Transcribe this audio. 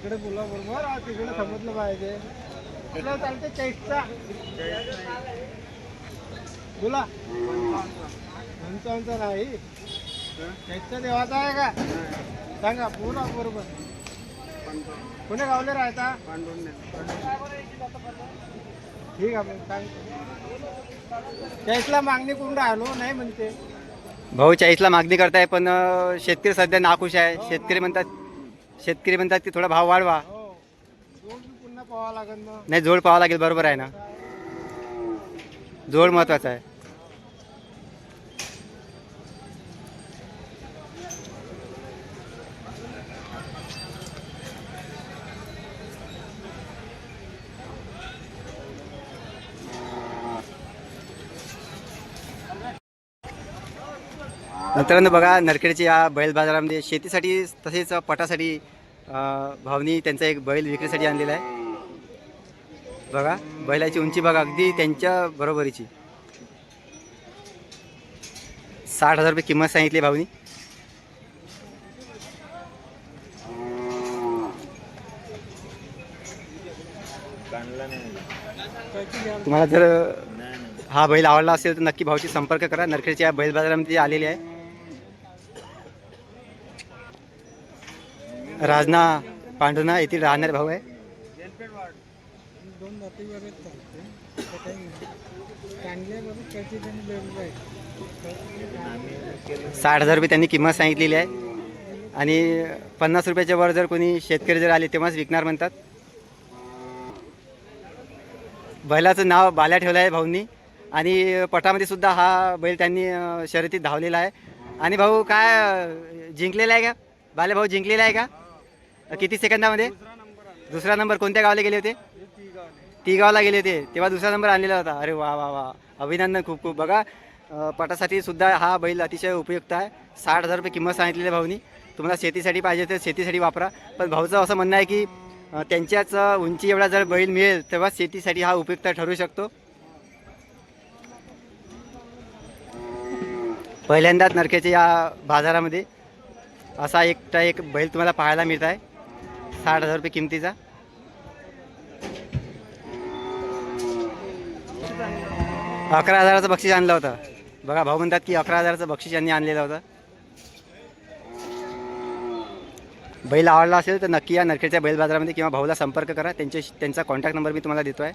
इकडे बोला बरोबर तिकडे समजलं पाहिजे. चालते चेस्टचा बोला. पंचावन्नचा नाही. चेस्टचा देवाचा आहे का? सांगा बोला बरोबर. कोणी गावले राहता ठीक आहे मग सांग चेस्टला मागणी करून राहिलो? नाही म्हणते. भाऊ चाळीसला मागणी करताय पण शेतकरी सध्या नाखुश आहे. शेतकरी म्हणतात शेतकरी म्हणतात की थोडा भाव वाढवा. हो. दोन बी पुन्हा पाहावं लागेल मग नाही जोड पाहावं लागेल बरोबर आहे ना? जोड महत्त्वाचा आहे. नंतर बघा नरखेडच्या या बैल बाजारामध्ये शेतीसाठी तसेच पटासाठी भावनी त्यांचा एक बैल विक्रीसाठी आणलेला आहे. बघा बैलाची उंची बघा अगदी त्यांच्या बरोबरीची. साठ हजार रुपये किंमत सांगितली भावनी. तुम्हाला जर हा बैल आवडला असेल तर नक्की भाऊशी संपर्क करा. नरखेडच्या बैल बाजारामध्ये आलेली आहे. राजना पांडुना येथील राहणारे भाऊ आहे. साठ हजार रुपये त्यांनी किंमत सांगितलेली आहे. आणि पन्नास रुपयाच्या वर जर कोणी शेतकरी जर आले तेव्हाच विकणार म्हणतात. बैलाचं नाव बाल्या ठेवलं आहे भाऊंनी. आणि पटामध्ये सुद्धा हा बैल त्यांनी शर्यतीत धावलेला आहे. आणि भाऊ काय जिंकलेला आहे का? बाल्या भाऊ जिंकलेला आहे का? किती सेकंदामध्ये? दुसरा नंबर कोणत्या गावाला गेले होते? ती गावाला गेले होते. तेव्हा दुसरा नंबर आणलेला होता. अरे वा वा वा. अभिनंदन खूप खूप. बघा पटासाठी सुद्धा हा बैल अतिशय उपयुक्त आहे. साठ हजार रुपये किंमत सांगितलेली आहे भाऊनी. तुम्हाला शेतीसाठी पाहिजे तर शेतीसाठी वापरा. पण भाऊचं असं म्हणणं आहे की त्यांच्याच उंची एवढा जर बैल मिळेल तेव्हा शेतीसाठी हा उपयुक्त ठरू शकतो. पहिल्यांदाच नरकेच्या या बाजारामध्ये असा एकटा एक बैल तुम्हाला पाहायला मिळत आहे. साठ हजार रुपये किमतीचा. अकरा हजाराचं बक्षीस आणलं होतं. बघा भाऊ म्हणतात की अकरा हजाराचं बक्षीस यांनी आणलेलं होतं. बैल आवडला असेल तर नक्की या नरखेडच्या बैल बाजारामध्ये किंवा भाऊला संपर्क करा. त्यांच्या त्यांचा कॉन्टॅक्ट नंबर मी तुम्हाला देतो आहे